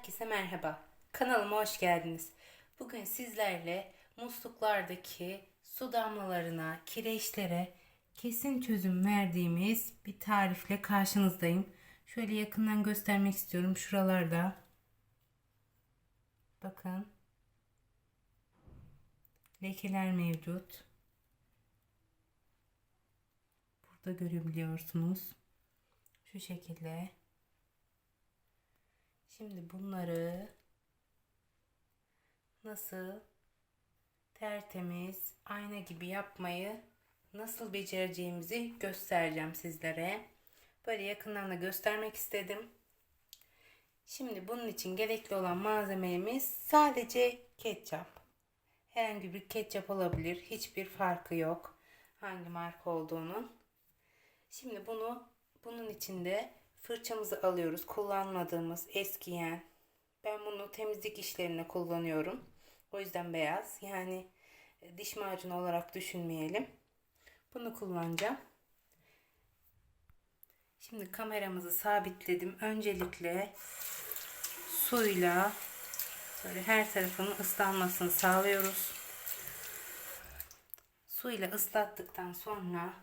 Herkese merhaba. Kanalıma hoş geldiniz. Bugün sizlerle musluklardaki su damlalarına, kireçlere kesin çözüm verdiğimiz bir tarifle karşınızdayım. Şöyle yakından göstermek istiyorum. Şuralarda. Bakın. Lekeler mevcut. Burada görebiliyorsunuz. Şu şekilde. Şimdi bunları nasıl tertemiz ayna gibi yapmayı nasıl becereceğimizi göstereceğim sizlere. Böyle yakından da göstermek istedim. Şimdi bunun için gerekli olan malzememiz sadece ketçap. Herhangi bir ketçap olabilir. Hiçbir farkı yok. Hangi marka olduğunun. Şimdi bunu bunun içinde fırçamızı alıyoruz. Kullanmadığımız eskiyen. Ben bunu temizlik işlerine kullanıyorum. O yüzden beyaz. Yani e, diş macunu olarak düşünmeyelim. Bunu kullanacağım. Şimdi kameramızı sabitledim. Öncelikle suyla böyle her tarafının ıslanmasını sağlıyoruz. Suyla ıslattıktan sonra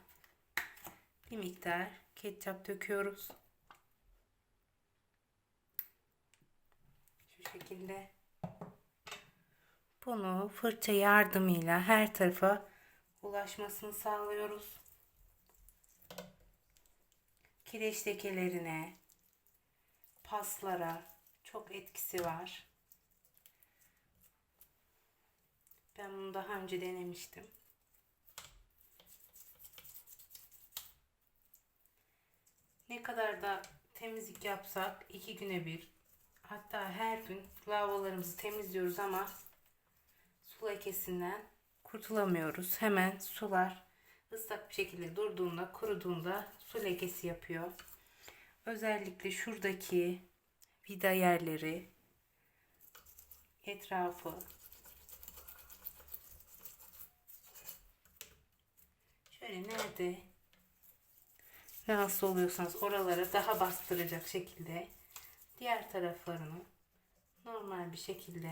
bir miktar ketçap döküyoruz. Şekilde. Bunu fırça yardımıyla her tarafa ulaşmasını sağlıyoruz. Kireç lekelerine, paslara çok etkisi var. Ben bunu daha önce denemiştim. Ne kadar da temizlik yapsak iki güne bir hatta her gün lavabolarımızı temizliyoruz ama su lekesinden kurtulamıyoruz. Hemen sular ıslak bir şekilde durduğunda kuruduğunda su lekesi yapıyor. Özellikle şuradaki vida yerleri etrafı şöyle nerede rahatsız oluyorsanız oralara daha bastıracak şekilde diğer taraflarını normal bir şekilde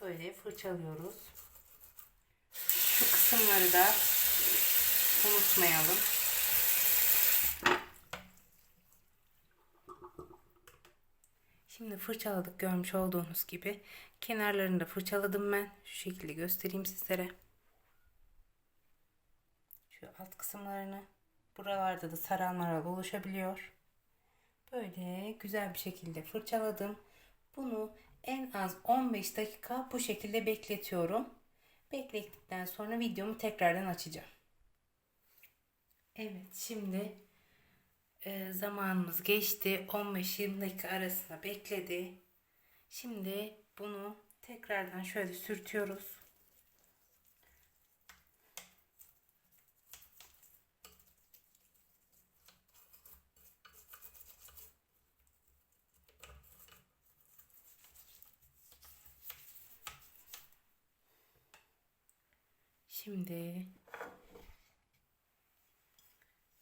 böyle fırçalıyoruz. Şu kısımları da unutmayalım. Şimdi fırçaladık görmüş olduğunuz gibi. Kenarlarını da fırçaladım ben. Şu şekilde göstereyim sizlere. Şu alt kısımlarını. Buralarda da saralmalar oluşabiliyor. Böyle güzel bir şekilde fırçaladım. Bunu en az 15 dakika bu şekilde bekletiyorum. Beklettikten sonra videomu tekrardan açacağım. Evet şimdi e, zamanımız geçti. 15-20 dakika arasında bekledi. Şimdi bunu tekrardan şöyle sürtüyoruz. Şimdi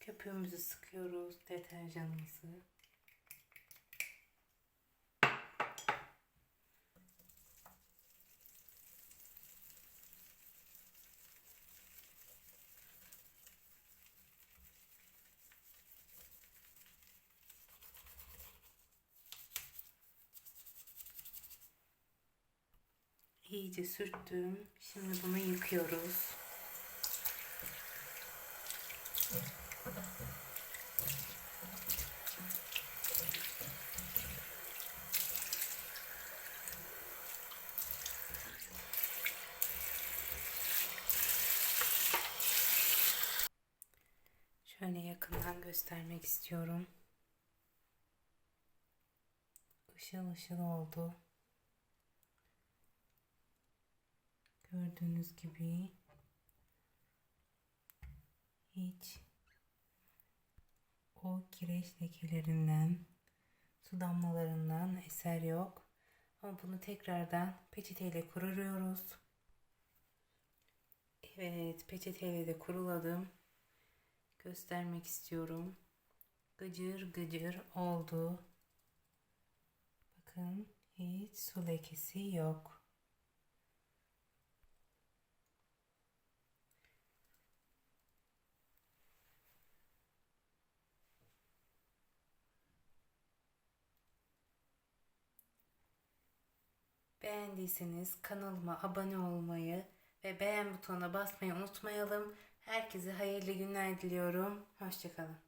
köpüğümüzü sıkıyoruz, deterjanımızı. İyice sürttüm. Şimdi bunu yıkıyoruz. Şöyle yakından göstermek istiyorum. Işıl ışıl oldu. Gördüğünüz gibi hiç o kireç lekelerinden, su damlalarından eser yok. Ama bunu tekrardan peçeteyle kuruyoruz. Evet, peçeteyle de kuruladım. Göstermek istiyorum. Gıcır gıcır oldu. Hiç su lekesi yok. Beğendiyseniz kanalıma abone olmayı ve beğen butonuna basmayı unutmayalım. Herkese hayırlı günler diliyorum. Hoşçakalın.